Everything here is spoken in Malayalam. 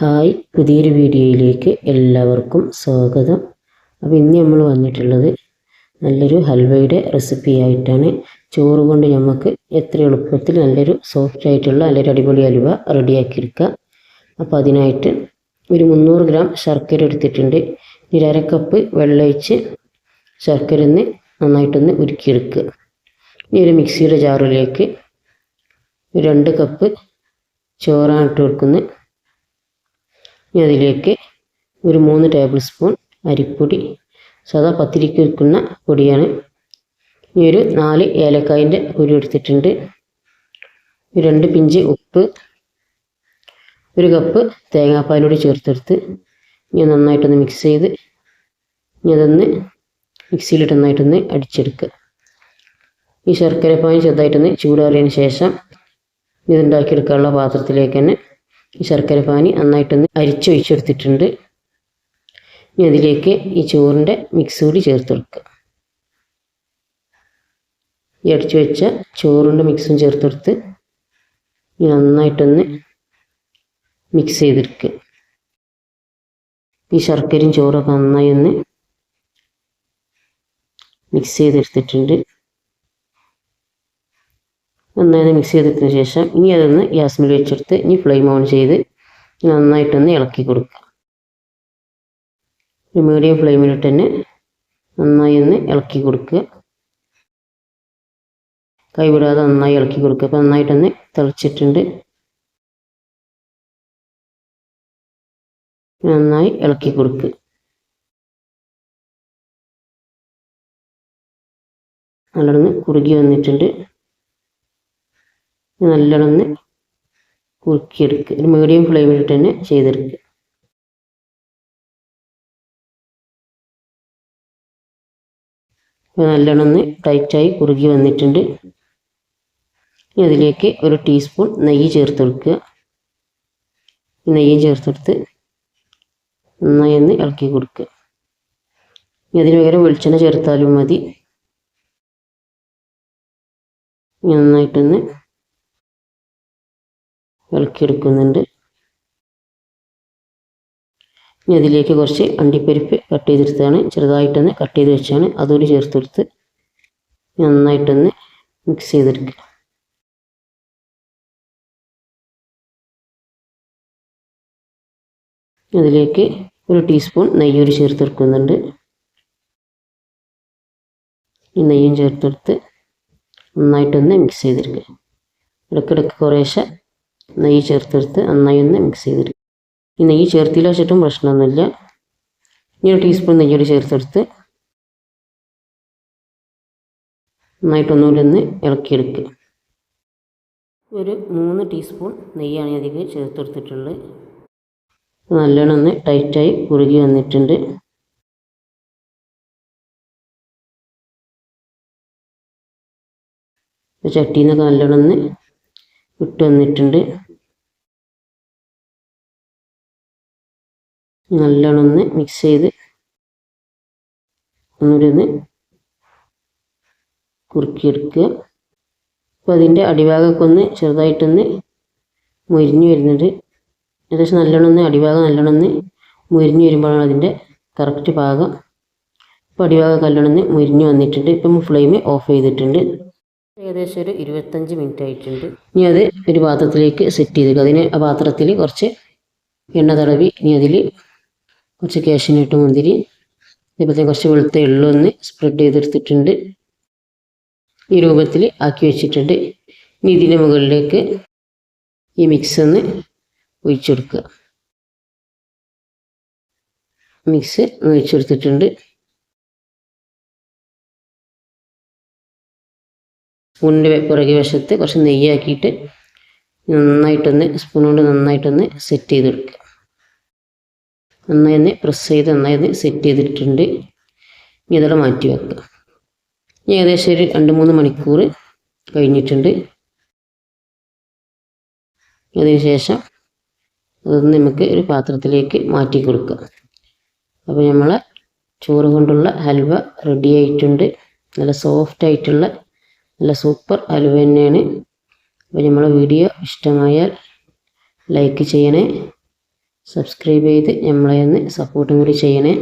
ഹായ് പുതിയൊരു വീഡിയോയിലേക്ക് എല്ലാവർക്കും സ്വാഗതം. അപ്പോൾ ഇന്ന് നമ്മൾ വന്നിട്ടുള്ളത് നല്ലൊരു ഹൽവയുടെ റെസിപ്പി ആയിട്ടാണ്. ചോറ് കൊണ്ട് നമുക്ക് എത്ര എളുപ്പത്തിൽ നല്ലൊരു സോഫ്റ്റ് ആയിട്ടുള്ള നല്ലൊരു അടിപൊളി ഹൽവ റെഡിയാക്കിയെടുക്കുക അപ്പോൾ അതിനായിട്ട് ഒരു മുന്നൂറ് ഗ്രാം ശർക്കര എടുത്തിട്ടുണ്ട്. ഒരു അര കപ്പ് വെള്ളമൊഴിച്ച് ശർക്കര ഒന്ന് നന്നായിട്ടൊന്ന് ഉരുക്കിയെടുക്കുക. ഇനി ഒരു മിക്സിയുടെ ജാറിലേക്ക് രണ്ട് കപ്പ് ചോറാണ് ഇട്ട് കൊടുക്കുന്നത്. ഇനി അതിലേക്ക് ഒരു മൂന്ന് ടേബിൾ സ്പൂൺ അരിപ്പൊടി സാധാ പത്തിരിക്ക് വെക്കുന്ന പൊടിയാണ്. ഇനി ഒരു നാല് ഏലക്കായന്റെ കുരു എടുത്തിട്ടുണ്ട്. രണ്ട് പിഞ്ച് ഉപ്പ് ഒരു കപ്പ് തേങ്ങാപ്പാലൂടെ ചേർത്തെടുത്ത് ഇനി നന്നായിട്ടൊന്ന് മിക്സ് ചെയ്ത് ഇനി അതൊന്ന് മിക്സിയിലിട്ട് നന്നായിട്ടൊന്ന് അടിച്ചെടുക്കുക. ഈ ശർക്കര പാനി ചെറുതായിട്ടൊന്ന് ചൂടാറിയതിന് ശേഷം ഇതുണ്ടാക്കിയെടുക്കാനുള്ള പാത്രത്തിലേക്ക് തന്നെ ശർക്കര പാനി നന്നായിട്ടൊന്ന് അരിച്ചൊഴിച്ചെടുത്തിട്ടുണ്ട് ഇനി അതിലേക്ക് ഈ ചോറിന്റെ മിക്സ് കൂടി ചേർത്ത് കൊടുക്കുക. ഈ അടിച്ചു വെച്ച ചോറിന്റെ മിക്സും ചേർത്തെടുത്ത് ഇനി നന്നായിട്ടൊന്ന് മിക്സ് ചെയ്തെടുക്കുക. ഈ ശർക്കരയും ചോറൊക്കെ നന്നായി ഒന്ന് മിക്സ് ചെയ്തെടുത്തിട്ടുണ്ട്. നന്നായി മിക്സ് ചെയ്തതിന് ശേഷം ഇനി അതൊന്ന് ഗ്യാസ്മിൽ വെച്ചെടുത്ത് ഇനി ഫ്ലെയിം ഓൺ ചെയ്ത് നന്നായിട്ടൊന്ന് ഇളക്കി കൊടുക്കുക. മീഡിയം ഫ്ലെയിമിലിട്ട് തന്നെ നന്നായി ഒന്ന് ഇളക്കി കൊടുക്കുക. കൈവിടാതെ നന്നായി ഇളക്കി കൊടുക്കുക. അപ്പോൾ നന്നായിട്ടൊന്ന് തിളച്ചിട്ടുണ്ട്. നന്നായി ഇളക്കി കൊടുക്കുക. നല്ലോണം കുറുകി വന്നിട്ടുണ്ട്. നല്ലോണം കുറുക്കിയെടുക്കുക ഒരു മീഡിയം ഫ്ലെയിമിലിട്ട് തന്നെ ചെയ്തെടുക്കുക നല്ലോണം ടൈറ്റായി കുറുകി വന്നിട്ടുണ്ട്. ഇനി അതിലേക്ക് ഒരു ടീസ്പൂൺ നെയ്യ് ചേർത്ത് കൊടുക്കുക. നെയ്യ് ചേർത്തെടുത്ത് നന്നായി ഒന്ന് ഇളക്കി കൊടുക്കുക. ഇനി അതിന് പകരം വെളിച്ചെണ്ണ ചേർത്താലും മതി. നന്നായിട്ടൊന്ന് ഇളക്കിയെടുക്കുന്നുണ്ട്. ഇനി അതിലേക്ക് കുറച്ച് അണ്ടിപ്പരിപ്പ് കട്ട് ചെയ്തെടുത്താണ് ചെറുതായിട്ടൊന്ന് കട്ട് ചെയ്ത് വെച്ചാണ് അതുകൂടി ചേർത്തെടുത്ത് നന്നായിട്ടൊന്ന് മിക്സ് ചെയ്തെടുക്കുക. അതിലേക്ക് ഒരു ടീസ്പൂൺ നെയ്യൂര് ചേർത്തെടുക്കുന്നുണ്ട്. ഈ നെയ്യും ചേർത്തെടുത്ത് നന്നായിട്ടൊന്ന് മിക്സ് ചെയ്തെടുക്കുക. ഇടയ്ക്കിടയ്ക്ക് കുറേശ്ശെ നെയ്യ് ചേർത്തെടുത്ത് നന്നായി ഒന്ന് മിക്സ് ചെയ്തിട്ട് ഈ നെയ്യ് ചേർത്തില്ല വെച്ചിട്ടും പ്രശ്നമൊന്നുമില്ല. ഇനി ഒരു ടീസ്പൂൺ നെയ്യോട് ചേർത്തെടുത്ത് നന്നായിട്ടൊന്നുകൂടി ഒന്ന് ഇളക്കിയെടുക്കുക. ഒരു മൂന്ന് ടീസ്പൂൺ നെയ്യാണ് അതിലേക്ക് ചേർത്തെടുത്തിട്ടുള്ളത്. നല്ലോണം ഒന്ന് ടൈറ്റായി കുറുകി വന്നിട്ടുണ്ട്. ചട്ടിയിൽ നിന്നൊക്കെ നല്ലോണം ഒന്ന് ഇട്ട് വന്നിട്ടുണ്ട്. നല്ലോണം ഒന്ന് മിക്സ് ചെയ്ത് ഒന്നുകൂടി ഒന്ന് കുറുക്കിയെടുക്കുക. അപ്പോൾ അതിന്റെ അടിഭാഗമൊക്കെ ഒന്ന് ചെറുതായിട്ടൊന്ന് മുരിഞ്ഞു വരുന്നുണ്ട് ഏകദേശം നല്ലോണം ഒന്ന് അടിഭാഗം നല്ലോണം ഒന്ന് മുരിഞ്ഞു വരുമ്പോഴാണ് അതിന്റെ കറക്റ്റ് പാകം ഇപ്പോൾ അടിഭാഗം നല്ലോണം ഒന്ന് മുരിഞ്ഞു വന്നിട്ടുണ്ട്. ഇപ്പം ഫ്ലെയിം ഓഫ് ചെയ്തിട്ടുണ്ട്. ഏകദേശം ഒരു ഇരുപത്തഞ്ച് മിനിറ്റ് ആയിട്ടുണ്ട്. ഇനി അത് ഒരു പാത്രത്തിലേക്ക് സെറ്റ് ചെയ്തേക്കുക അതിന് ആ പാത്രത്തിൽ കുറച്ച് എണ്ണ തടവി ഇനി അതിൽ കുറച്ച് കാഷ്യനിട്ട് മുന്തിരി. അതേപോലെ കുറച്ച് വെളുത്ത എള്ളൊന്ന് സ്പ്രെഡ് ചെയ്തെടുത്തിട്ടുണ്ട്. ഈ രൂപത്തിൽ ആക്കി വെച്ചിട്ടുണ്ട്. ഇനി ഇതിന്റെ മുകളിലേക്ക് ഈ മിക്സ് ഒന്ന് ഒഴിച്ചെടുക്കുക മിക്സ് ഒഴിച്ചെടുത്തിട്ടുണ്ട് സ്പൂണിന്റെ പുറകെ വശത്ത് കുറച്ച് നെയ്യാക്കിയിട്ട് നന്നായിട്ടൊന്ന് സ്പൂൺ കൊണ്ട് നന്നായിട്ടൊന്ന് സെറ്റ് ചെയ്തെടുക്കുക നന്നായി തന്നെ പ്രസ് ചെയ്ത് നന്നായി തന്നെ സെറ്റ് ചെയ്തിട്ടുണ്ട്. ഇനി ഇതെല്ലാം മാറ്റി വെക്കുക ഇനി ഏകദേശം ഒരു രണ്ട് മൂന്ന് മണിക്കൂർ കഴിഞ്ഞിട്ടുണ്ട്. അതിന് ശേഷം അതൊന്ന് നമുക്ക് ഒരു പാത്രത്തിലേക്ക് മാറ്റി കൊടുക്കുക അപ്പോൾ നമ്മൾ ചോറ് കൊണ്ടുള്ള ഹൽവ റെഡി ആയിട്ടുണ്ട്. നല്ല സോഫ്റ്റ് ആയിട്ടുള്ള നല്ല സൂപ്പർ ഹൽവ തന്നെയാണ്. അപ്പോൾ നമ്മളെ വീഡിയോ ഇഷ്ടമായാൽ ലൈക്ക് ചെയ്യണേ. സബ്സ്ക്രൈബ് ചെയ്ത് നമ്മളെ ഒന്ന് സപ്പോർട്ടും കൂടി ചെയ്യണേ.